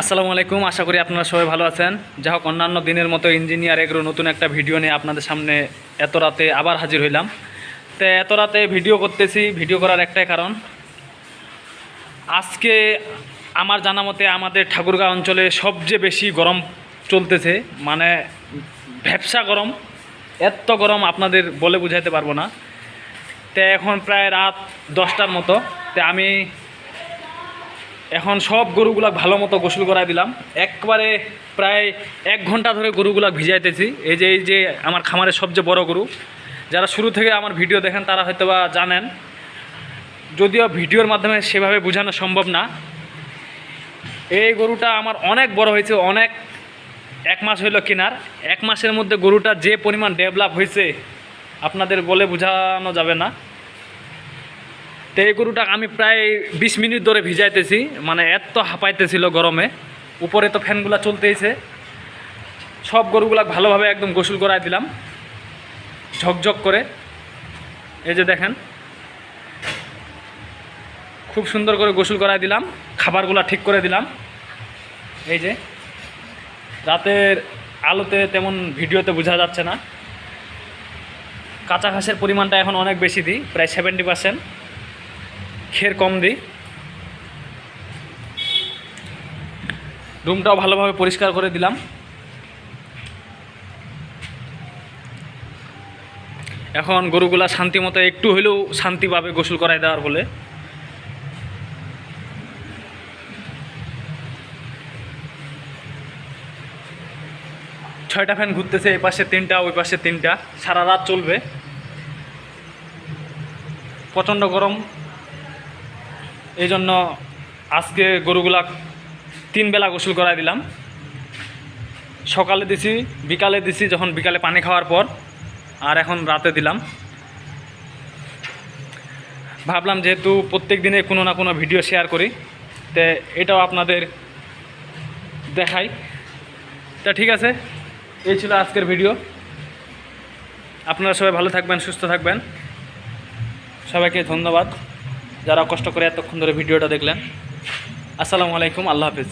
আসসালামু আলাইকুম, আশা করি আপনারা সবাই ভালো আছেন। যা হোক, অন্যান্য দিনের মতো ইঞ্জিনিয়ার এগ্রো নতুন একটা ভিডিও নিয়ে আপনাদের সামনে এত রাতে আবার হাজির হইলাম। তো এত রাতে ভিডিও করতেছি, ভিডিও করার একটাই কারণ, আজকে আমার জানা মতে আমাদের ঠাকুরগাঁ অঞ্চলে সবচেয়ে বেশি গরম চলতেছে মানে ভ্যাবসা গরম এত গরম আপনাদের বলে বুঝাইতে পারব না। তো এখন প্রায় রাত দশটার মতো, তো আমি এখন সব গরুগুলা ভালো মতো গোসল করাই দিলাম। একবারে প্রায় এক ঘণ্টা ধরে গরুগুলা ভিজাইতেছি। এই যে এই যে আমার খামারের সবচেয়ে বড় গরু। যারা শুরু থেকে আমার ভিডিও দেখেন, তারা হয়তো বা জানেন। যদিও ভিডিওর মাধ্যমে সেভাবে বোঝানো সম্ভব না। এই গরুটা আমার অনেক বড় হয়েছে, অনেক এক মাস হইল কেনার। এক মাসের মধ্যে গরুটা যে পরিমাণ ডেভেলপ হয়েছে, আপনাদের বলে বোঝানো যাবে না। তো এই গরুটা আমি প্রায় বিশ মিনিট ধরে ভিজাইতেছি মানে এত হাঁপাইতেছিল গরমে। উপরে তো ফ্যানগুলো চলতেইছে। সব গরুগুলা ভালোভাবে একদম গোসল করাই দিলাম। ঝকঝক করে। এই যে দেখেন। খুব সুন্দর করে গোসল করাই দিলাম। খাবারগুলা ঠিক করে দিলাম। এই যে। রাতের আলোতে তেমন ভিডিওতে বোঝা যাচ্ছে না। কাঁচা ঘাসের পরিমাণটা এখন অনেক বেশি দিই, প্রায় সেভেন্টি পার্সেন্ট খের কম দিই। রুমটাও ভালোভাবে পরিষ্কার করে দিলাম। এখন গরুগুলা শান্তি মতো একটু হলেও শান্তি পাবে গোসল করাই দেওয়ার ফলে ছয়টা ফ্যান ঘুরতেছে এই পাশে তিনটা, ওই পাশে তিনটা। সারা রাত চলবে। প্রচণ্ড গরম। এই জন্য আজকে গরুগুলা তিন বেলা গোসল করাই দিলাম। সকালে দিছি, বিকালে দিছি, যখন বিকালে পানি খাওয়ার পর, আর এখন রাতে দিলাম। ভাবলাম যেহেতু প্রত্যেক দিনে কোনো না কোনো ভিডিও শেয়ার করি, তো এটাও আপনাদের দেখাই। তা ঠিক আছে, এই ছিল আজকের ভিডিও। আপনারা সবাই ভালো থাকবেন, সুস্থ থাকবেন। সবাইকে ধন্যবাদ। যারা কষ্ট করে এতক্ষণ ধরে ভিডিওটা দেখলেন আসসালামু আলাইকুম আল্লাহ হাফিজ।